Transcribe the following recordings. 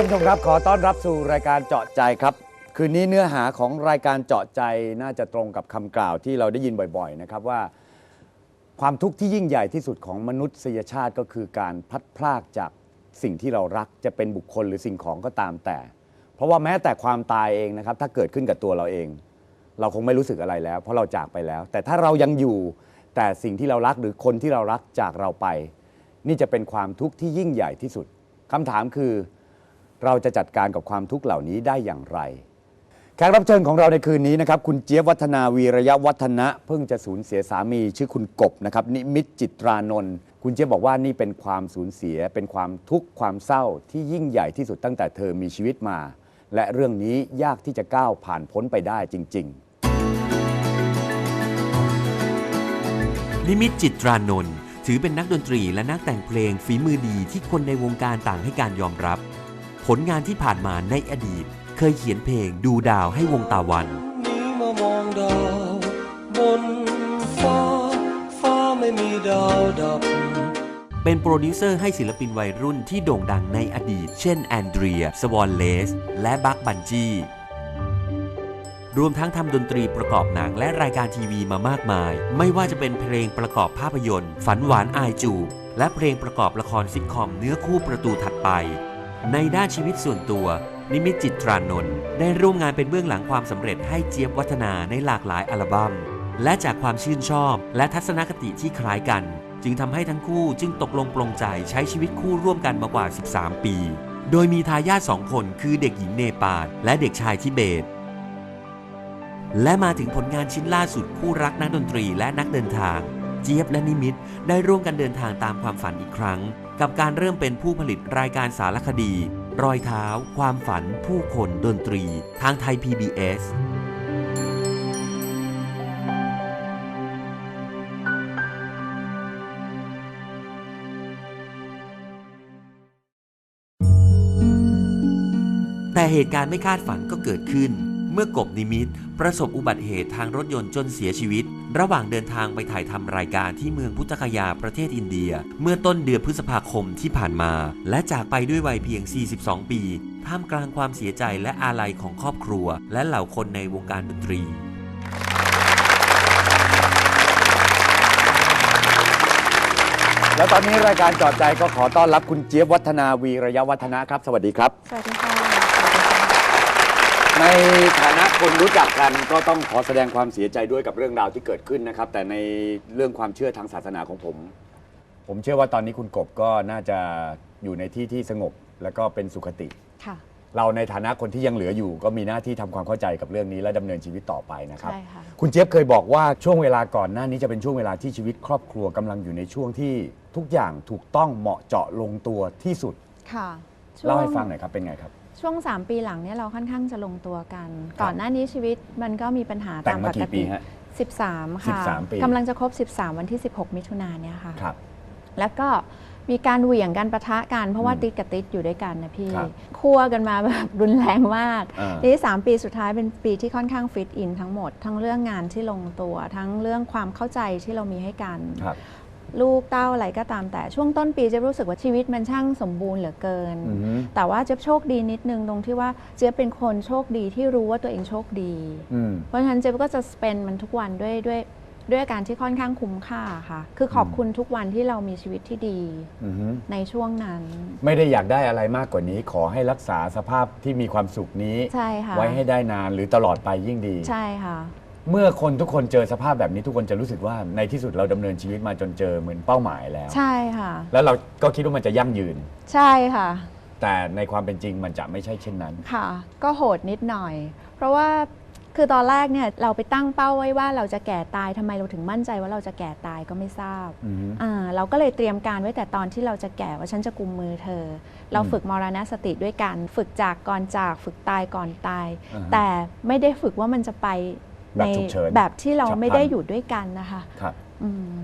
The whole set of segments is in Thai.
ท่านผู้ชมครับ ขอต้อนรับสู่รายการเจาะใจครับ คืนนี้เนื้อหาของรายการเจาะใจน่าจะตรงกับคำกล่าวที่เราได้ยินบ่อยๆนะครับว่า ความทุกข์ที่ยิ่งใหญ่ที่สุดของมนุษยชาติก็คือการพลัดพรากจากสิ่งที่เรารักจะเป็นบุคคลหรือสิ่งของก็ตามแต่ เพราะว่าแม้แต่ความตายเองนะครับ ถ้าเกิดขึ้นกับตัวเราเอง เราคงไม่รู้สึกอะไรแล้ว เพราะเราจากไปแล้ว แต่ถ้าเรายังอยู่แต่สิ่งที่เรารักหรือคนที่เรารักจากเราไป นี่จะเป็นความทุกข์ที่ยิ่งใหญ่ที่สุดคำถามคือ เราจะจัดการกับความทุกข์เหล่านี้ได้อย่างไร แขกรับเชิญของเราในคืนนี้นะครับ คุณเจี๊ยบวัฒนาวีระยะวัฒนะ เพิ่งจะสูญเสียสามีชื่อคุณกบนะครับนิมิตจิตรานนท์คุณเจี๊ยบบอกว่านี่เป็นความสูญเสีย เป็นความทุกข์ความเศร้าที่ยิ่งใหญ่ที่สุดตั้งแต่เธอมีชีวิตมา และเรื่องนี้ยากที่จะก้าวผ่านพ้นไปได้จริง ๆ นิมิตจิตรานนท์ถือเป็นนักดนตรีและนักแต่งเพลงฝีมือดีที่คนในวงการต่างให้การยอมรับ ลงานที่ผ่านมาในอดีต เคยเขียนเพลงดูดาวให้วงตาวันนี้มามองดาวบนฟ้า ฟ้าไม่มีดาวดับ เป็นโปรดิวเซอร์ให้ศิลปินวัยรุ่นที่โด่งดังในอดีต เช่นแอนเดรีย สวอนเลส และบัคบันจีรวมทั้งทำดนตรีประกอบหนังและรายการทีวีมามากมาย ไม่ว่าจะเป็นเพลงประกอบภาพยนตร์ ฝันหวานอายจูบและเพลงประกอบละครซิทคอมเนื้อคู่ประตูถัดไป ในด้านชีวิตส่วนตัว นิมิตจิตรานนท์ได้ร่วมงานเป็นเบื้องหลังความสำเร็จให้เจี๊ยบวัฒนาในหลากหลายอัลบั้ม และจากความชื่นชอบ และทัศนคติที่คล้ายกัน จึงทำให้ทั้งคู่จึงตกลงปลงใจใช้ชีวิตคู่ร่วมกันมากว่า 13 ปี โดยมีทายาทสองคนคือเด็กหญิงเนปาลและเด็กชายทิเบต และมาถึงผลงานชิ้นล่าสุดคู่รักนักดนตรีและนักเดินทาง เจี๊ยบและนิมิตได้ร่วมกันเดินทางตามความฝันอีกครั้ง กับการเริ่มเป็นผู้ผลิตรายการสารคดี รอยเท้า ความฝัน ผู้คนดนตรี ทางไทย PBS แต่เหตุการณ์ไม่คาดฝันก็เกิดขึ้น มื่อกบนิมิตประสบอุบัติเหตุทางรถยนต์จนเสียชีวิต ระหว่างเดินทางไปถ่ายทำรายการที่เมืองพุทธคยาประเทศอินเดีย เมื่อต้นเดือนพฤษภาคมที่ผ่านมา และจากไปด้วยวัยเพียง 42 ปี ท่ามกลางความเสียใจและอาลัยของครอบครัว และเหล่าคนในวงการดนตรีแล้วตอนนี้รายการเจอดใจก็ขอต้อนรับคุณเจี๊ยบวัฒนาวีระยะวัฒนะครับ สวัสดีครับ สวัสดีค่ะ ในฐานะคนรู้จักกันก็ต้องขอแสดงความเสียใจด้วยกับเรื่องราวที่เกิดขึ้นนะครับ แต่ในเรื่องความเชื่อทางศาสนาของผม ผมเชื่อว่าตอนนี้คุณกบก็น่าจะอยู่ในที่ที่สงบแล้วก็เป็นสุขติ ค่ะ เราในฐานะคนที่ยังเหลืออยู่ ก็มีหน้าที่ทำความเข้าใจกับเรื่องนี้และดำเนินชีวิตต่อไปนะครับ ใช่ค่ะ คุณเจี๊ยบเคยบอกว่าช่วงเวลาก่อนหน้านี้จะเป็นช่วงเวลาที่ชีวิตครอบครัวกำลังอยู่ในช่วงที่ทุกอย่างถูกต้องเหมาะเจาะลงตัวที่สุดค่ะเล่าให้ฟังหน่อยครับเป็นไงครับ ช่วง 3 ปีหลังเนี่ยเราค่อนข้างจะลงตัวกัน ก่อนหน้านี้ชีวิตมันก็มีปัญหาแต่ตางมมาปกี่กปีติ ฮะ 13 ค่ะ13ปี กำลังจะครบ 13 วันที่ 16 มิถุนายนเนี่ยค่ะ ครับ แล้วก็มีการเหวี่ยงกันปะทะกันเพราะว่าอืมติดกับติดอยู่ด้วยกันนะพี่ ครับ คั่วกันมาแบบรุนแรงมาก อ่า ทีนี้สามปีสุดท้ายเป็นปีที่ค่อนข้างฟิตอินทั้งหมด ทั้งเรื่องงานที่ลงตัว ทั้งเรื่องความเข้าใจที่เรามีให้กัน ครับ ลูกเต้าอะไรก็ตามแต่ช่วงต้นปีเจะรู้สึกว่าชีวิตมันช่างสมบูรณ์เหลือเกิน อือฮึ แต่ว่าเจ๊ยบโชคดีนิดนึงตรงที่ว่าเจ๊ยบเป็นคนโชคดีที่รู้ว่าตัวเองโชคดี อืม เพราะฉะนั้นเจ๊ยบก็จะสเปนมันทุกวันด้วยด้วยด้วยการที่ค่อนข้างคุ้มค่าค่ะ คือขอบคุณทุกวันที่เรามีชีวิตที่ดีอือฮึ ในช่วงนั้น ไม่ได้อยากได้อะไรมากกว่านี้ ขอให้รักษาสภาพที่มีความสุขนี้ ใช่ค่ะ ไว้ให้ได้นานหรือตลอดไปยิ่งดี ใช่ค่ะ เมื่อคนทุกคนเจอสภาพแบบนี้ทุกคนจะรู้สึกว่าในที่สุดเราดำเนินชีวิตมาจนเจอเหมือนเป้าหมายแล้ว ใช่ค่ะ แล้วเราก็คิดว่ามันจะยั่งยืน ใช่ค่ะ แต่ในความเป็นจริงมันจะไม่ใช่เช่นนั้น ค่ะ ก็โหดนิดหน่อย เพราะว่าคือตอนแรกเนี่ยเราไปตั้งเป้าไว้ว่าเราจะแก่ตายทำไมเราถึงมั่นใจว่าเราจะแก่ตายก็ไม่ทราบอือฮึ อ่าเราก็เลยเตรียมการไว้แต่ตอนที่เราจะแก่ว่าฉันจะกุมมือเธอ เราอืมฝึกมรณสติด้วยกันฝึกจากก่อนจากฝึกตายก่อนตาย อ่าฮะ แต่ไม่ได้ฝึกว่ามันจะไป แบบในฉุกเฉินแบบที่เราฉับพลันไม่ได้อยู่ด้วยกันนะคะครับอืม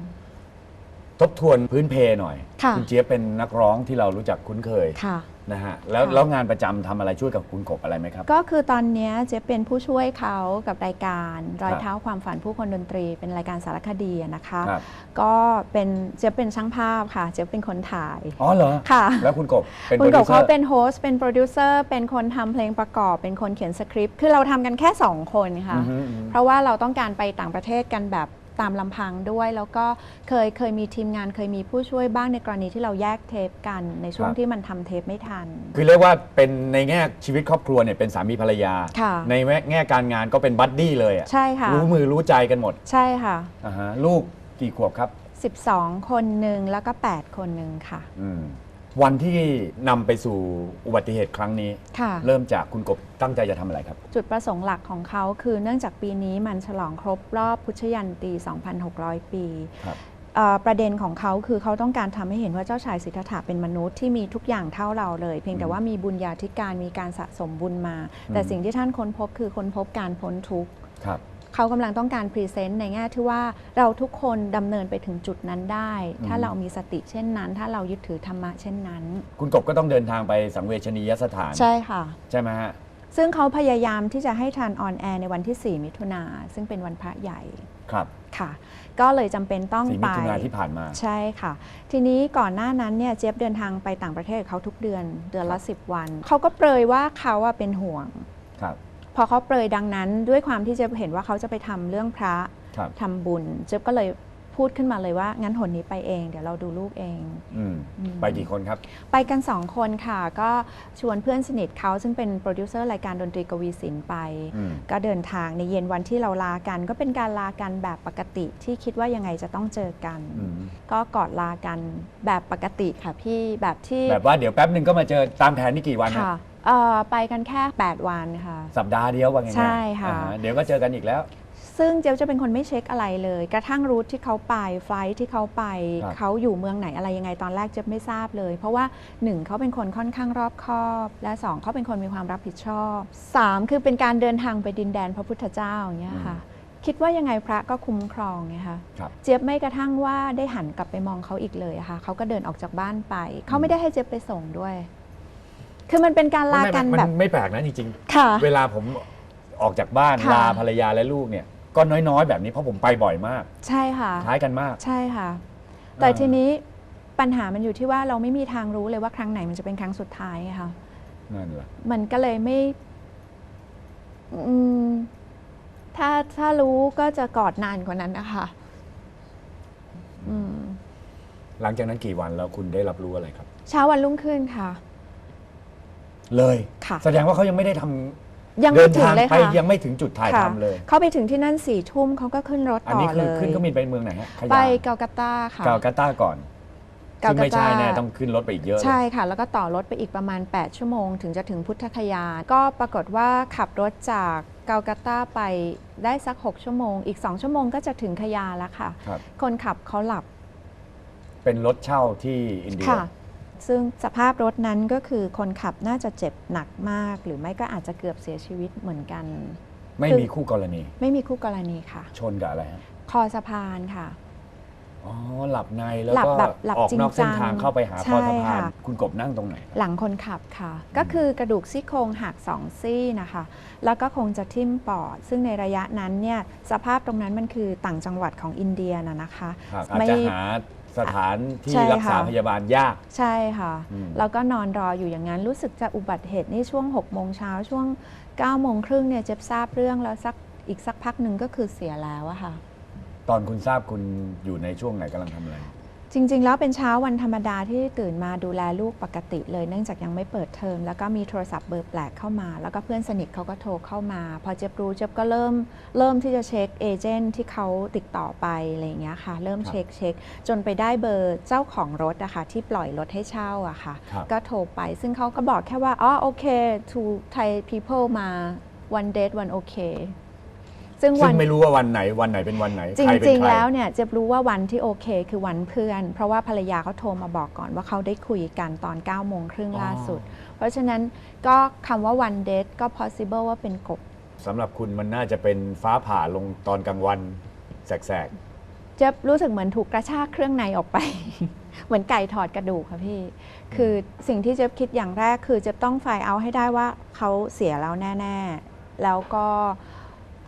ทบทวนพื้นเพหน่อยค่ะ ณเจี๊ยบเป็นนักร้องที่เรารู้จักคุ้นเคยค่ะ นะฮะแล้วค่ะ แล้วงานประจำทำอะไรช่วยกับคุณกบอะไรไหมครับ ก็คือตอนเนี้ยเจ๊เป็นผู้ช่วยเขากับรายการรอยครับเท้าความฝันผู้คนดนตรี เป็นรายการสารคดีอะนะคะ ครับ ก็เป็นเจ๊เป็นช่างภาพค่ะ เจ๊เป็นคนถ่าย อ๋อเหรอค่ะ แล้วคุณกบเป็นคุณโปรกดิบวเซอเขาร์เป็นโฮสต์เป็นโปรดิวเซอร์เป็นคนทำเพลงประกอบ เป็นคนเขียนสคริปต์คือเราทำกันแค่ 2 คนค่ะ อือฮึอือฮึ เพราะว่าเราต้องการไปต่างประเทศกันแบบ ตามลำพังด้วย แล้วก็เคยเคยมีทีมงานเคยมีผู้ช่วยบ้างในกรณีที่เราแยกเทปกัน ในช่วงที่มันทำเทปไม่ทัน คือเรียกว่าเป็นในแง่ชีวิตครอบครัวเนี่ยเป็นสามีภรรยา ค่ะ ในแง่การงานก็เป็นบัดดี้เลยอะใช่ค่ะ รู้มือรู้ใจกันหมดใช่ค่ะ อ่าฮะลูกกี่ขวบครับ 12 คนหนึ่งแล้วก็ 8 คนหนึ่งค่ะ อืม วันที่นำไปสู่อุบัติเหตุครั้งนี้ ค่ะ เริ่มจากคุณกบตั้งใจจะทำอะไรครับ จุดประสงค์หลักของเขาคือเนื่องจากปีนี้มันฉลองครบรอบพุทธยันตี 2,600 ปีครับ เอ่อประเด็นของเขาคือเขาต้องการทำให้เห็นว่าเจ้าชายสิทธัตถะเป็นมนุษย์ที่มีทุกอย่างเท่าเราเลย เพียงแต่ว่ามีบุญญาธิการมีการสะสมบุญมา แต่สิ่งที่ท่านค้นพบคือค้นพบการพ้นทุกข์ ครับ เขากำลังต้องการพรีเซนต์ในแง่ที่ว่าเราทุกคนดำเนินไปถึงจุดนั้นได้ ถ้าเรามีสติเช่นนั้น ถ้าเรายึดถือธรรมะเช่นนั้น คุณกบก็ต้องเดินทางไปสังเวชนียสถาน ใช่ค่ะ ใช่ไหมฮะ ซึ่งเขาพยายามที่จะให้ทันออนแอร์ในวันที่ 4 มิถุนาซึ่งเป็นวันพระใหญ่ครับค่ะ ก็เลยจำเป็นต้องสี่ไปมิถุนาที่ผ่านมา ใช่ค่ะ ทีนี้ก่อนหน้านั้นเนี่ยเจี๊ยบเดินทางไปต่างประเทศกับเขาทุกเดือนเดือนละ 10 วัน เขาก็เปรยว่าเขาอะเป็นห่วง ครับ พอเขาเปรยดังนั้น ด้วยความที่เจี๊ยบเห็นว่าเขาจะไปทำเรื่องพระครับ ทำบุญ เจี๊ยบก็เลยพูดขึ้นมาเลยว่า งั้นหนนี้ไปเอง เดี๋ยวเราดูลูกเองอืมอืม ไปกี่คนครับ ไปกันสองคนค่ะ ก็ชวนเพื่อนสนิทเขาซึ่งเป็นโปรดิวเซอร์รายการดนตรีกวีศิลป์ไป อืม ก็เดินทางในเย็นวันที่เราลากัน ก็เป็นการลากันแบบปกติที่คิดว่ายังไงจะต้องเจอกัน อืมก็กอดลากันแบบปกติค่ะพี่แบบที่แบบว่าเดี๋ยวแป๊บหนึ่งก็มาเจอตามแผนนี่กี่วันฮะค่ะ เอ่อไปกันแค่ 8 วันค่ะ สัปดาห์เดียวว่าไงายๆใช่ค่ะ อ่าฮเดี๋ยวก็เจอกันอีกแล้ว ซึ่งเจลจะเป็นคนไม่เช็คอะไรเลย กระทั่งรูทที่เขาไปไฟลท์ที่เขาไป ครับ เขาอยู่เมืองไหนอะไรยังไงตอนแรกเจลไม่ทราบเลย เพราะว่า 1 เขาเป็นคนค่อนข้างรอบคอบ และ 2 เขาเป็นคนมีความรับผิดชอบ 3 คือเป็นการเดินทางไปดินแดนพระพุทธเจ้าอย่างเงี้ยค่ะ คิดว่ายังไงพระก็คุ้มครองไงคะ ครับ เจี๊ยบไม่กระทั่งว่าได้หันกลับไปมองเขาอีกเลยอะค่ะเขาก็เดินออกจากบ้านไป เขาไม่ได้ให้เจี๊ยบไปส่งด้วย คือมันเป็นการลากันไม่แบไม่บมันไม่แปลกนะจริงค่ะ ๆ เวลาผมออกจากบ้านค่ะ ลาภรรยาและลูกเนี่ย ก็น้อยๆ แบบนี้เพราะผมไปบ่อยมากใช่ค่ะ คล้ายกันมาก ใช่ค่ะ แต่ทีนี้ปัญหามันอยู่ที่ว่าเราไม่มีทางรู้เลยว่าครั้งไหนมันจะเป็นครั้งสุดท้ายไงคะนั่นแหละมันก็เลยไม่อืมถ้าถ้ารู้ก็จะกอดนานกว่านั้นนะคะ อืม หลังจากนั้นกี่วันแล้วคุณได้รับรู้อะไรครับ เช้าวันรุ่งขึ้นค่ะ เลยค่ะ แสดงว่าเขายังไม่ได้ทำยังเดิไม่ถึงทางเลยไปค่ะยังไม่ถึงจุดถ่ายค่ะทำเลย เขาไปถึงที่นั่นสี่ทุ่มเขาก็ขึ้นรถอันต่อนี้เลคือยขึ้นเครื่องบินไปเมืองไหนฮะขยาไปกาลกัตตาค่ะกาลกัตตาก่อนกาลซึ่งไม่ใช่กัตตาแน่ต้องขึ้นรถไปอีกเยอะเลย ใช่ค่ะ แล้วก็ต่อรถไปอีกประมาณ 8 ชั่วโมง ถึงจะถึงพุทธคยา ก็ปรากฏว่าขับรถจากกาลกัตตาไปได้สัก 6 ชั่วโมง อีก 2 ชั่วโมงก็จะถึงคยาแล้วค่ะ ครับ คนขับเขาหลับเป็นรถเช่าที่อินเดีย ค่ะ ซึ่งสภาพรถนั้นก็คือคนขับน่าจะเจ็บหนักมาก หรือไม่ก็อาจจะเกือบเสียชีวิตเหมือนกัน ไม่คือมีคู่กรณี ไม่มีคู่กรณีค่ะ ชนกับอะไรฮะคอสะพานค่ะอ๋อหลับในแล้วหลับก็แบบหลับออกนอกเส้นจริงจังทางเข้าไปหาใช่คอสะพานค่ะคุณกบนั่งตรงไหนครับหลังคนขับค่ะ ก็คือกระดูกซี่โครงหักสองซี่นะคะ แล้วก็คงจะทิ่มปอด ซึ่งในระยะนั้นเนี่ยสภาพตรงนั้นมันคือต่างจังหวัดของอินเดียนะนะคะครับอาจไม่จะหา สถานที่ใช่รักษาค่ะ พยาบาลยาก ใช่ค่ะ อืม แล้วก็นอนรออยู่อย่างนั้น รู้สึกจะอุบัติเหตุนี่ช่วง6โมงเช้าช่วง9โมงครึ่งเนี่ยเจ็บทราบเรื่องแล้วสักอีกสักพักหนึ่งก็คือเสียแล้วอะค่ะ ตอนคุณทราบคุณอยู่ในช่วงไหนกำลังทำอะไร จริง ๆ แล้วเป็นเช้าวันธรรมดาที่ตื่นมาดูแลลูกปกติเลยเนื่องจากยังไม่เปิดเทอม แล้วก็มีโทรศัพท์เบอร์แปลกเข้ามา แล้วก็เพื่อนสนิทเขาก็โทรเข้ามา พอเจ็บรู้เจ็บก็เริ่มเริ่มที่จะเช็คเอเจนต์ที่เขาติดต่อไปอะไรอย่างเงี้ยค่ะ เริ่มครับเช็คเช็คจนไปได้เบอร์เจ้าของรถอะค่ะที่ปล่อยรถให้เช่าอะค่ะ ครับ ก็โทรไปซึ่งเขาก็บอกแค่ว่าอ๋อโอเค to Thai people มา one date one okay ซึ่งซึ่วัน งไม่รู้ว่าวันไหนวันไหนเป็นวันไหนจใครเป็นริง ใครๆแล้วเนี่ยเจะรู้ว่าวันที่โอเคคือวันเพื่อน เพราะว่าภรรยาเขาโทรมาบอกก่อนว่าเขาได้คุยกันตอน9โมงครึ่งล่าสุด เพราะฉะนั้นก็คำว่าวันเดทก็ possible ว่าเป็นกบ สำหรับคุณมันน่าจะเป็นฟ้าผ่าลงตอนกลางวันแสกเจะรู้สึกเหมือนถูกกระชากเครื่องในออกไป เหมือนไก่ถอดกระดูกค่ะพี่ คือสิ่งที่เจ๊บคิดอย่างแรกคือเจ๊บต้องไฟเอาให้ได้ว่าเขาเสียแล้วแน่ ๆ แล้วก็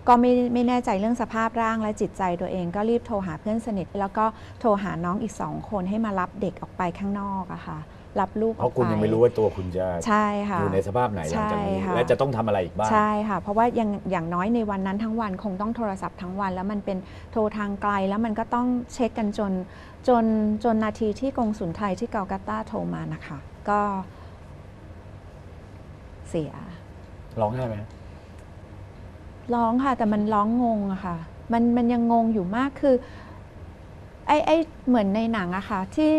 ก็ไม่ไม่แน่ใจเรื่องสภาพร่างและจิตใจตัวเองก็รีบโทรหาเพื่อนสนิท แล้วก็โทรหาน้องอีกสองคนให้มารับเด็กออกไปข้างนอกอะค่ะ รับลูกเพออกราะไปคุณยังไม่รู้ว่าตัวคุณจะใช่ค่ะอยู่ในสภาพไหนหลังจากนี้ใช่ค่ะและจะต้องทำอะไรอีกบ้างใช่ค่ะ เพราะว่าอย่างอย่างน้อยในวันนั้นทั้งวันคงต้องโทรศัพท์ทั้งวัน แล้วมันเป็นโทรทางไกลแล้วมันก็ต้องเช็คกันจนจนจนนาทีที่กงสุลไทยที่เกาลกัตตาโทรมานะคะ ก็เสียร้องไห้ไหม ร้องค่ะ แต่มันร้องงงอะค่ะ มันมันยังงงอยู่มากคือ ไอ้ไอ้เหมือนในหนังอะค่ะ ที่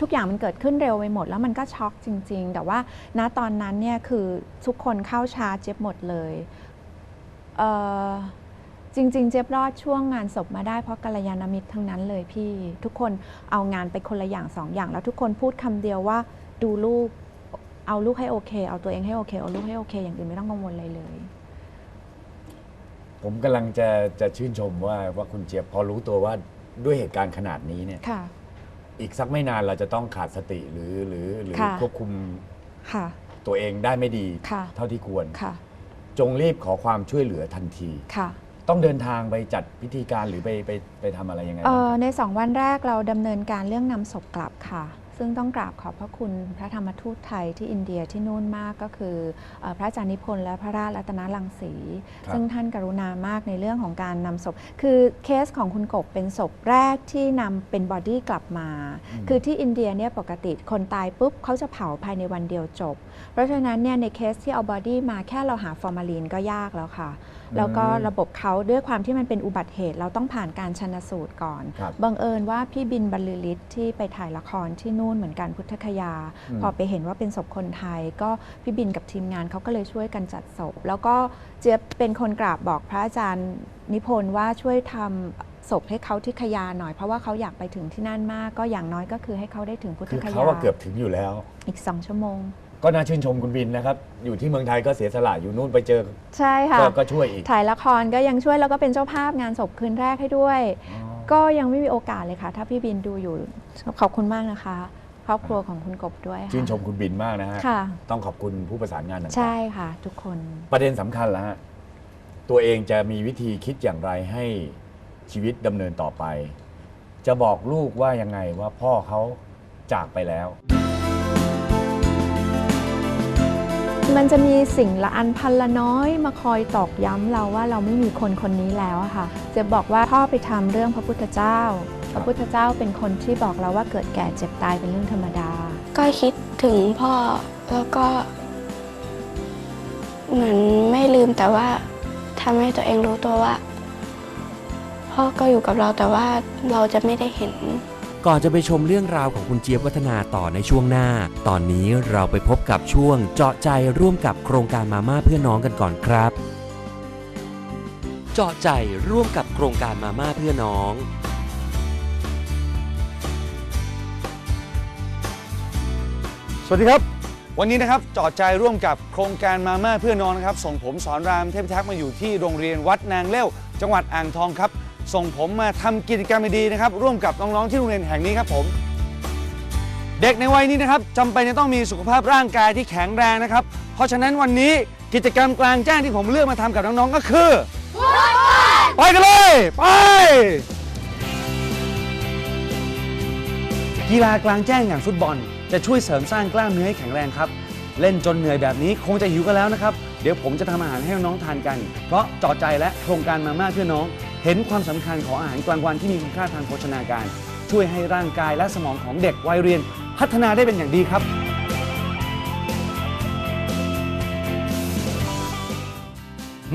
ทุกอย่างมันเกิดขึ้นเร็วไปหมด แล้วมันก็ช็อกจริง ๆ แต่ว่าณตอนนั้นเนี่ยคือทุกคนเข้าชาเจ็บหมดเลยเออจริง ๆ เจ็บรอดช่วงงานศพมาได้เพราะกัลยาณมิตรทั้งนั้นเลยพี่ ทุกคนเอางานไปคนละอย่างสองอย่าง แล้วทุกคนพูดคำเดียวว่าดูลูกเอาลูกให้โอเค เอาตัวเองให้โอเค เอาลูกให้โอเค อย่างอื่นไม่ต้องกังวลอะไรเลย ผมกำลังจะจะชื่นชมว่าว่าคุณเจี๊ยบพอรู้ตัวว่าด้วยเหตุการณ์ขนาดนี้เนี่ย ค่ะ อีกสักไม่นานเราจะต้องขาดสติหรือหรือหรือค่ะ ควบคุมค่ะ ตัวเองได้ไม่ดี ค่ะ เท่าที่ควร ค่ะ จงรีบขอความช่วยเหลือทันที ค่ะ ต้องเดินทางไปจัดพิธีการหรือไปไปไปทำอะไรยังไงเอ่บ้างอครับในสองวันแรกเราดำเนินการเรื่องนำศพกลับค่ะ ซึ่งต้องกราบขอบพระคุณพระธรรมทูตไทยที่อินเดียที่นู่นมากก็คือเออพระอาจารย์นิพนธ์และพระราชรัตนรังสีครับซึ่งท่านกรุณามากในเรื่องของการนำศพ คือเคสของคุณกบเป็นศพแรกที่นำเป็นบอดี้กลับมา คือที่อินเดียเนี่ยปกติคนตายปุ๊บเขาจะเผาภายในวันเดียวจบ เพราะฉะนั้นเนี่ยในเคสที่เอาบอดี้มาแค่เราหาฟอร์มาลีนก็ยากแล้วค่ะแล้วก็ระบบเขาด้วยความที่มันเป็นอุบัติเหตุ เราต้องผ่านการชันสูตรก่อนครับบังเอิญว่าพี่บินบรรลือฤทธิ์ที่ไปถ่ายละครที่นู่นเหมือนกันพุทธคยาอืมพอไปเห็นว่าเป็นศพคนไทย ก็พี่บินกับทีมงานเขาก็เลยช่วยกันจัดศพ แล้วก็เจี๊ยบเป็นคนกราบบอกพระอาจารย์นิพนธ์ว่าช่วยทำศพให้เขาที่ขยาหน่อยเพราะว่าเขาอยากไปถึงที่นั่นมาก ก็อย่างน้อยก็คือให้เขาได้ถึงพุทธคือคเขายาว่าเกือบถึงอยู่แล้ว อีกสองชั่วโมง ก็น่าชื่นชมคุณบินนะครับ อยู่ที่เมืองไทยก็เสียสละอยู่นู่นไปเจอ ใช่ค่ะก็ก็ช่วยอีกถ่ายละครก็ยังช่วยแล้วก็เป็นเจ้าภาพงานศพคืนแรกให้ด้วย ก็ยังไม่มีโอกาสเลยค่ะ ถ้าพี่บินดูอยู่ ขอบคุณมากนะคะ ครอบครัวของคุณกบด้วยค่ะชื่นชมคุณบินมากนะฮะ ค่ะ ต้องขอบคุณผู้ประสานงานต่างๆ ใช่ค่ะ ทุกคน ประเด็นสำคัญแล้วฮะ ตัวเองจะมีวิธีคิดอย่างไรให้ชีวิตดำเนินต่อไป จะบอกลูกว่ายังไงว่าพ่อเขาจากไปแล้ว มันจะมีสิ่งละอันพันละน้อยมาคอยตอกย้ำเราว่าเราไม่มีคนคนนี้แล้วอะค่ะ จะบอกว่าพ่อไปทำเรื่องพระพุทธเจ้า พระพุทธเจ้าเป็นคนที่บอกเราว่าเกิดแก่เจ็บตายเป็นเรื่องธรรมดา ก็คิดถึงพ่อแล้วก็ เหมือนไม่ลืมแต่ว่าทำให้ตัวเองรู้ตัวว่า พ่อก็อยู่กับเราแต่ว่าเราจะไม่ได้เห็น ก่อนจะไปชมเรื่องราวของคุณเจี๊ยบวัฒนาต่อในช่วงหน้า ตอนนี้เราไปพบกับช่วงเจาะใจร่วมกับโครงการมาม่าเพื่อน้องกันก่อนครับ เจาะใจร่วมกับโครงการมาม่าเพื่อน้อง สวัสดีครับ วันนี้นะครับเจาะใจร่วมกับโครงการมาม่าเพื่อน้องนะครับ ส่งผมสอนรามเทพิทักษ์มาอยู่ที่โรงเรียนวัดนางเล่วจังหวัดอ่างทองครับ ส่งผมมาทำกิจกรรมดีๆนะครับ ร่วมกับน้องๆที่โรงเรียนแห่งนี้ครับผม เด็กในวัยนี้นะครับจำเป็นจะต้องมีสุขภาพร่างกายที่แข็งแรงนะครับ เพราะฉะนั้นวันนี้กิจกรรมกลางแจ้งที่ผมเลือกมาทำกับน้องๆก็คือไปกันเลยไปกีฬากลางแจ้งอย่างฟุตบอล จะช่วยเสริมสร้างกล้ามเนื้อให้แข็งแรงครับ เล่นจนเหนื่อยแบบนี้คงจะหิวกันแล้วนะครับ เดี๋ยวผมจะทำอาหารให้น้องๆทานกัน เพราะจอใจและโครงการมาม่าเพื่อน้อง เห็นความสำคัญของอาหารกลางวันที่มีคุณค่าทางโภชนาการ ช่วยให้ร่างกายและสมองของเด็กวัยเรียน พัฒนาได้เป็นอย่างดีครับ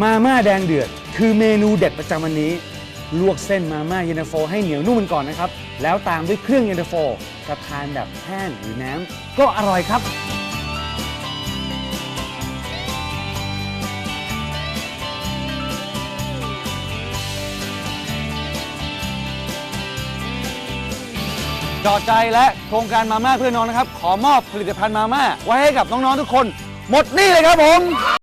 มาม่าแดงเดือด คือเมนูเด็ดประจำวันนี้ ลวกเส้นมาม่าเย็นตาโฟให้เหนียวนุ่มกันก่อนนะครับ แล้วตามด้วยเครื่องเย็นตาโฟจะทานแบบแห้งหรือน้ำก็อร่อยครับ จอดใจและโครงการมาม่าเพื่อน้องนะครับ ขอมอบผลิตภัณฑ์มาม่าไว้ให้กับน้อง ๆ ทุกคน หมดนี่เลยครับผม